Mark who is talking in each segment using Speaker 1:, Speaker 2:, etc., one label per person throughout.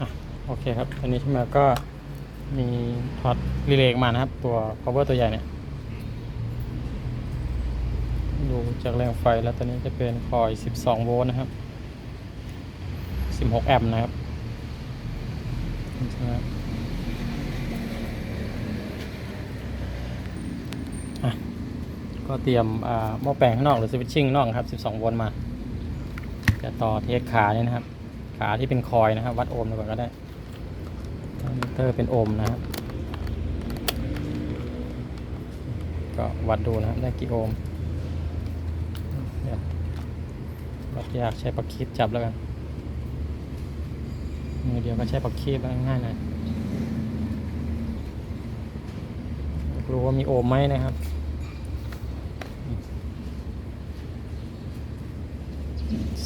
Speaker 1: อะโอเคครับ อันนี้ที่มาก็มีถอดรีเลย์ออกมานะครับ ตัว power ตัวใหญ่เนี่ย ดูจากแรงไฟแล้วตอนนี้จะเป็นคอย 12 โวลต์นะครับ 16 แอมป์นะครับก็เตรียมหม้อแปลงข้างนอกหรือสวิตชิ่งข้างนอกครับ 12 โวลต์มา จะต่อเทสขาเนี่ยนะครับ ขาที่เป็นคอยนะครับ วัดโอห์มดูก่อนก็ได้มิเตอร์เป็นโอห์มนะครับก็วัดดูนะครับได้กี่โอห์มเดี๋ยววัดยากใช้ปักคีบจับแล้วกันมือเดียวก็ใช้ปักคีบแล้วง่ายหน่อยรู้ว่ามีโอห์มไหมนะครับ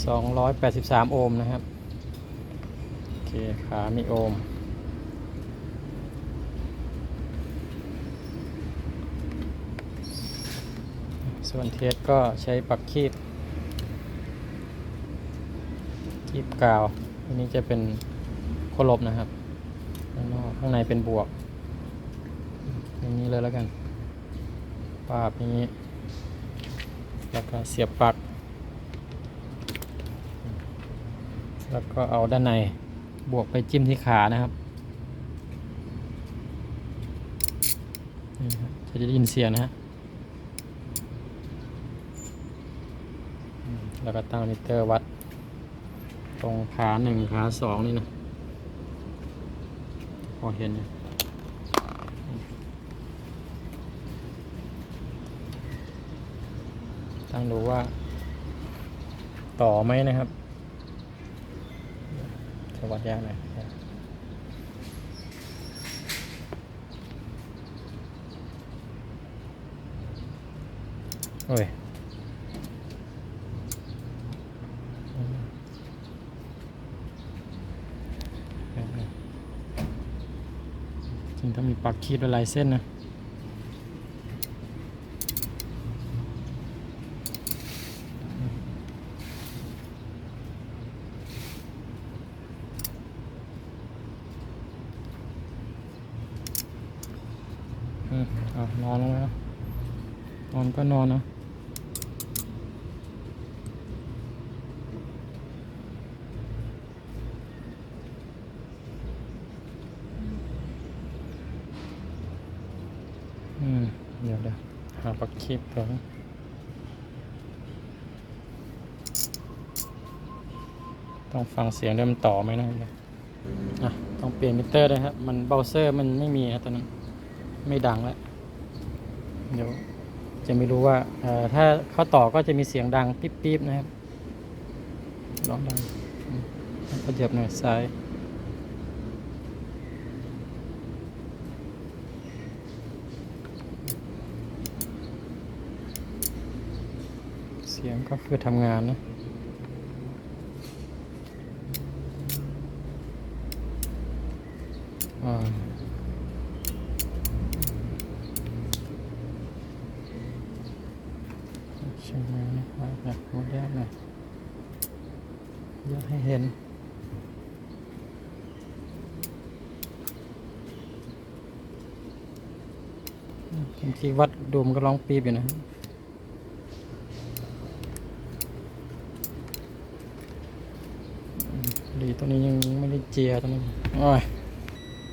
Speaker 1: สองร้อยแปดสิบสามโอห์มนะครับ เคขามีโอม ส่วนเทสก็ใช้ปักคีบ คีบกาว อันนี้จะเป็นโคลบนะครับ ข้างนอกข้างในเป็นบวก อย่างนี้เลยแล้วกันปาบอย่างนี้ แล้วก็เสียบปลั๊กแล้วก็เอาด้านใน บวกไปจิ้มที่ขานะครับจะได้ยินเสียงนะฮะแล้วก็ตั้งมิเตอร์วัด ตรงขาหนึ่งขาสองนี่นะพอเห็นอยู่ตั้งดูว่า ต่อไหมนะครับ จะวัดยากหน่อยโอ้ยจริงต้องมีปักคีดเป็นลายเส้นนะ อืมอะนอนลง แล้วนอนก็นอนนะอืมเดี๋ยวเดี๋ยวหาปักคีบก่อนต้องฟังเสียงด้วยมันต่อไหมนะเดี๋ยอะต้องเปลี่ยนมิเตอร์ด้วยครับ มันเบราว์เซอร์มันไม่มีครับตอนนั้น ไม่ดังแล้ว เดี๋ยวจะไม่รู้ว่าถ้าเขาต่อก็จะมีเสียงดังปิ๊บๆนะครับลองดังอืมกระเดียบหน่อยซ้ายเสียงก็คือทำงานนะอ่า ไหมนะครับอยากพูดแยกหน่อยอยากให้เห็น บางทีวัดดูมันก็ร้องปีบอยู่นะดีตัวนี้ยังไม่ได้เจียตัวนี้โอ้ย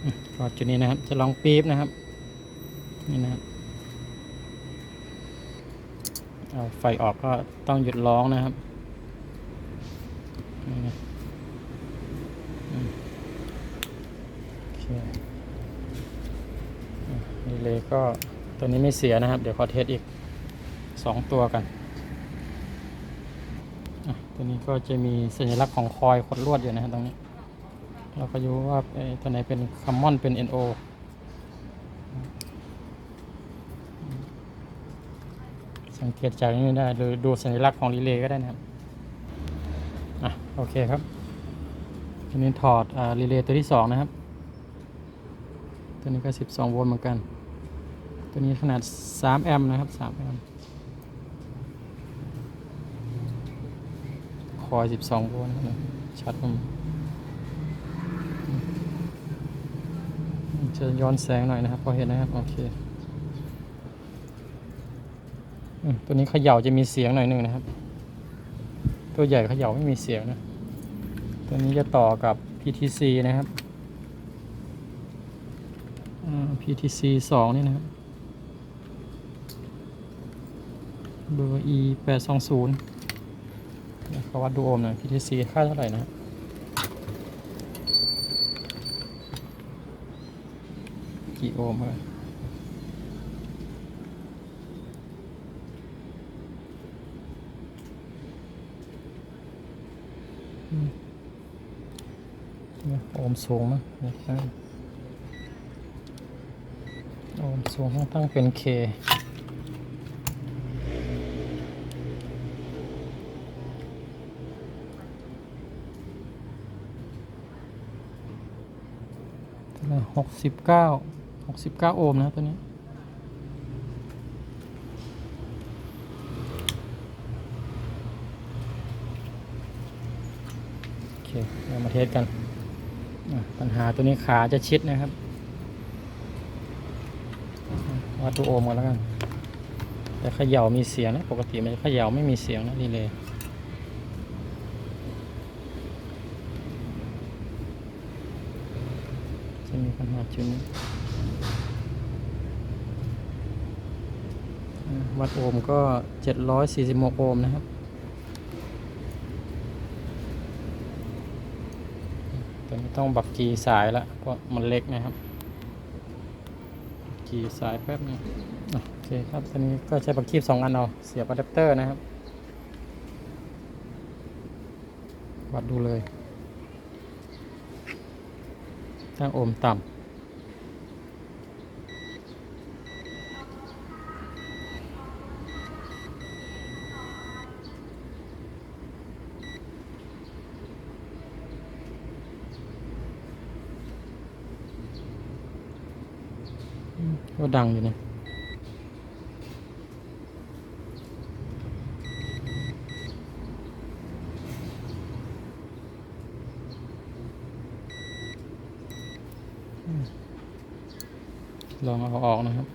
Speaker 1: อืมกอดจุดนี้นะครับ จะร้องปีบนะครับ นี่นะครับ เอาไฟออกก็ต้องหยุดร้องนะครับนี่เคอะดีเลยก็ตัวนี้ไม่เสียนะครับ เดี๋ยวขอเทสอีกสองตัวกัน ตัวนี้ก็จะมีสัญลักษณ์ของคอยขดลวดอยู่นะครับตรงนี้ เราก็รู้ว่าตัวไหนเป็นคัมมอนเป็น NO สังเกตจากนี้ได้หรือดูสัญลักษณ์ของรีเลย์ก็ได้นะครับอะโอเคครับทีนี้ถอดอ่ารีเลย์ตัวที่สองนะครับ ตัวนี้ก็ 12 โวลต์เหมือนกัน ตัวนี้ขนาด 3 แอมป์นะครับ 3 แอมป์คอย 12 โวลต์นะชัดมจะย้อนแสงหน่อยนะครับ พอเห็นนะครับ โอเคอืม ตัวนี้เขย่าจะมีเสียงหน่อยหนึงนะครับ ตัวใหญ่เขย่าไม่มีเสียงนะ ตัวนี้จะต่อกับ PTC นะครับ PTC สองนี่นะครับเบอร์ E แปดสองศูนย์เขาวัดดูโอห์มหน่อย PTC ค่าเท่าไหร่นะกี่โอห์มครับอืมเนี่ย โอห์มสูงมั้งโอห์มสูงต้องตั้งเป็น K หกสิบเก้าหกสิบเก้าโอห์มนะตัวนี้โอเคเรามาเทสกัน ปัญหาตัวนี้ขาจะชิดนะครับวัดตัวโอห์มกันแล้วกันแต่เขย่ามีเสียงนะ ปกติมันจะเขย่าไม่มีเสียงนะรีเลยจะมีปัญหาจุดนี้วัดโอห์มก็ 746 โอห์มนะครับ ต้องบักกีสายละเพราะมันเล็กนะครับกีสายแป๊บนึงอะโอเคครับตัวนี้ก็ใช้บักคีบสองอันเอาเสียบอะแดปเตอร์นะครับ วัดดูเลยตั้งโอห์มต่ำ ก็ดังอยู่นะลองเอาออกนะครับ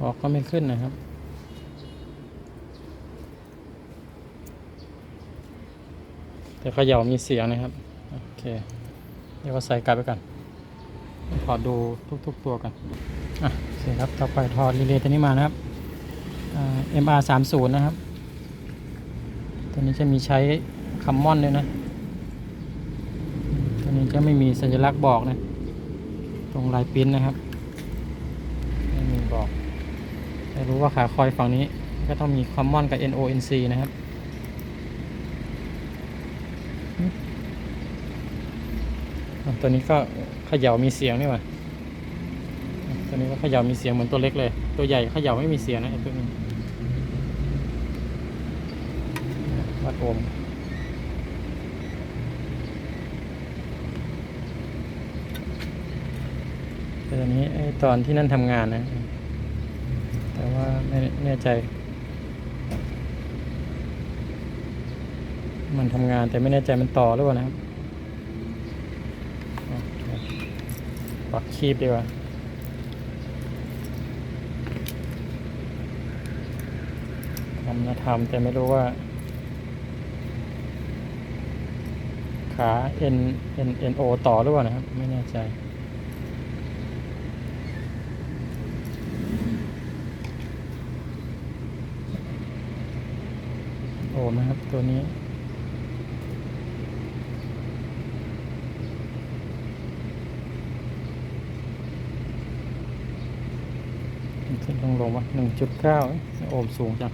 Speaker 1: ออกก็ไม่ขึ้นนะครับ แต่เขย่ามีเสียงนะครับ โอเค เดี๋ยวก็ใส่กลับไปกัน ขอดูทุกๆตัวกัน อะโอเคครับ ต่อไปถอดรีเลย์ตัวนี้มานะครับเอ่า MR 3 0นย์นะครับ ตัวนี้จะมีใช้คัมมอนด้วยนะ ตัวนี้จะไม่มีสัญลักษณ์บอกนะ ตรงลายปิ้นนะครับ ไม่มีบอกแต่รู้ว่าขาคอยฝั่งนี้ก็ต้องมีคัมมอนกับ NONC นะครับ อะ ตัวนี้ก็เขย่ามีเสียงนี่หว่าตัวนี้ก็เขย่ามีเสียงเหมือนตัวเล็กเลย ตัวใหญ่เขย่าไม่มีเสียงนะไอ้ตัวนี้วัดโอห์มต่ตัวนี้ไอ้ตอนที่นั่นทำงานนะ แต่ว่าไม่แน่ใจ มันทำงานแต่ไม่แน่ใจมันต่อหรือเปล่านะครับ ปักคีบดีกว่าทำนะทำแต่ไม่รู้ว่า ขา N N N O ต่อหรือเปล่านะครับ ไม่แน่ใจโอห์มนะครับ ตัวนี้ ขึ้นลงลงวะหนึ่งจุดเก้าโอมสูงจัง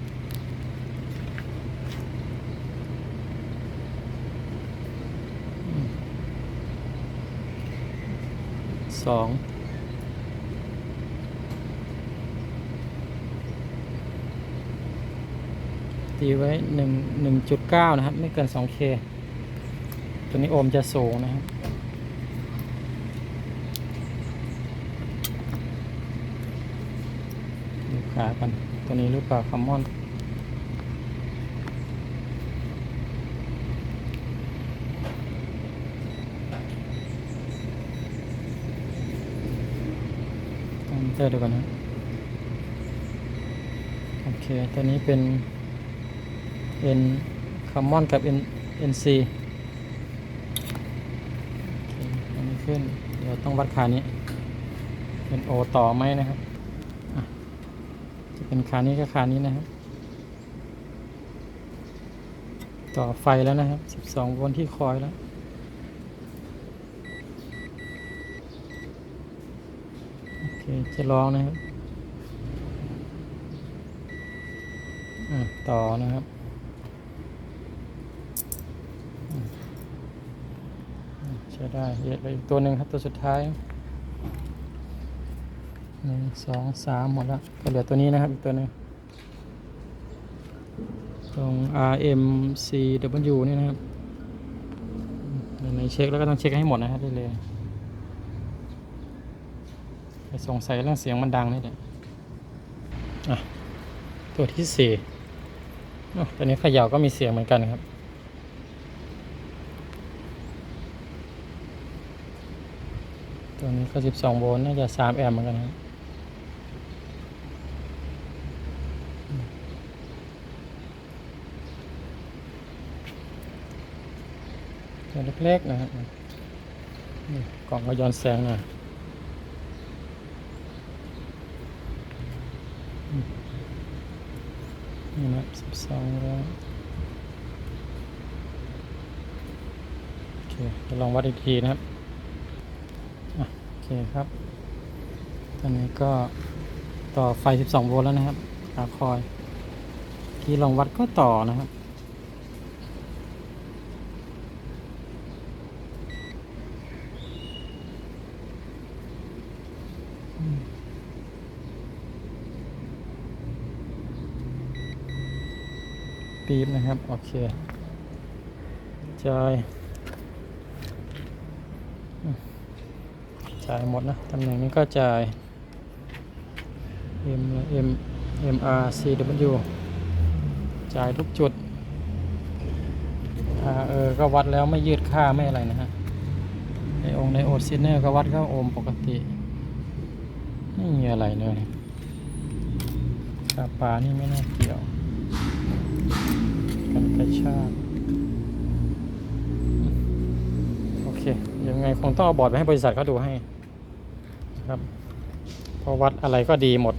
Speaker 1: สองตีไว้หนึ่งหนึ่งจุดเก้านะครับ ไม่เกินสองเคตัวนี้โอมจะสูงนะครับ ขากันตัวนี้รือเปล่าคอมมอนตอนเจอดูกันนะโอเค ตัวนี้เป็น N คอมมอนกับ N NC ขึ้น เดี๋ยวต้องวัดขานี้เป็น O ต่อไหมนะครับ จะเป็นขานี้กับขานี้นะครับ ต่อไฟแล้วนะครับ 12โวลต์ที่คอยแล้วโอเคจะลองนะครับต่อนะครับใช้ได้เหยียดไปอีกตัวหนึ่งครับตัวสุดท้าย หนึ่งสองสามหมดแล้วก็เหลือตัวนี้นะครับ อีกตัวนึงตรง RMCW นี่นะครับในเช็คแล้วก็ต้องเช็คให้หมดนะครับได้เลยไปสงสัยเรื่องเสียงมันดังนี่แหละอะตัวที่สี่ตัวนี้ขย่าก็มีเสียงเหมือนกันครับตัวนี้ก็สิบสองโวลต์น่าจะสามแอมป์เหมือนกันครับ ตัวเล็กๆนะครับกล่องก็ย้อนแสงหน่อยนี่นะสิบสองแล้วโอเคจะลองวัดอีกทีนะครับโอเคครับ ตอนนี้ก็ต่อไฟ 12 โวลต์แล้วนะครับขาคอย ที่ลองวัดก็ต่อนะครับ ปี๊บนะครับ โอเคจายจ่ายหมดนะตำแหน่งนี้ก็จ่าย M M M R C W จ่ายทุกจุดเออก็วัดแล้วไม่ยืดค่าไม่อะไรนะฮะในองค์ในโอซิเนอร์ก็วัดก็โอห์มปกติไม่มีอะไรเลยค่าปลานี่ไม่น่าเกี่ยว กระชากโอเค ยังไงคงต้องเอาบอร์ดไปให้บริษัทเขาดูให้ครับเพราะวัดอะไรก็ดีหมด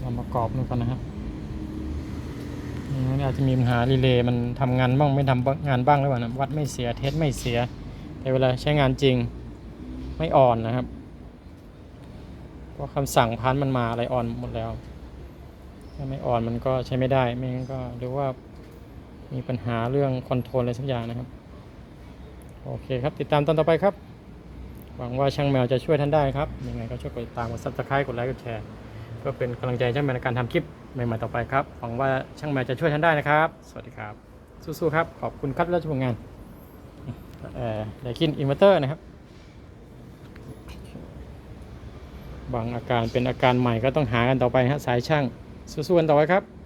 Speaker 1: เรามากรอบดูกันนะครับนี่อาจจะมีปัญหารีเลย์มันทำงานบ้างไม่ทำงานบ้างหรือเปล่านะวัดไม่เสียเทสไม่เสีย แต่เวลาใช้งานจริงไม่อ่อนนะครับเพราะคำสั่งพันมันมาอะไรอ่อนหมดแล้ว ถ้าไม่อ่อนมันก็ใช้ไม่ได้ ไม่งั้นก็หรือว่ามีปัญหาเรื่องคอนโทรลอะไรสักอย่างนะครับ โอเคครับ ติดตามตอนต่อไปครับ หวังว่าช่างแมวจะช่วยท่านได้ครับ ยังไงก็ช่วยกดติดตาม กดซับสไครต์กดไลค์ กดแชร์เพื่อเป็นกำลังใจช่างแมวในการทำคลิปใหม่ๆต่อไปครับ หวังว่าช่างแมวจะช่วยท่านได้นะครับ สวัสดีครับ สู้ๆครับ ขอบคุณครับที่รับชมงานเอ่อไดคินอินเวอร์เตอร์นะครับ บางอาการเป็นอาการใหม่ก็ต้องหากันต่อไปฮะสายช่าง สู้ๆกันต่อไปครับ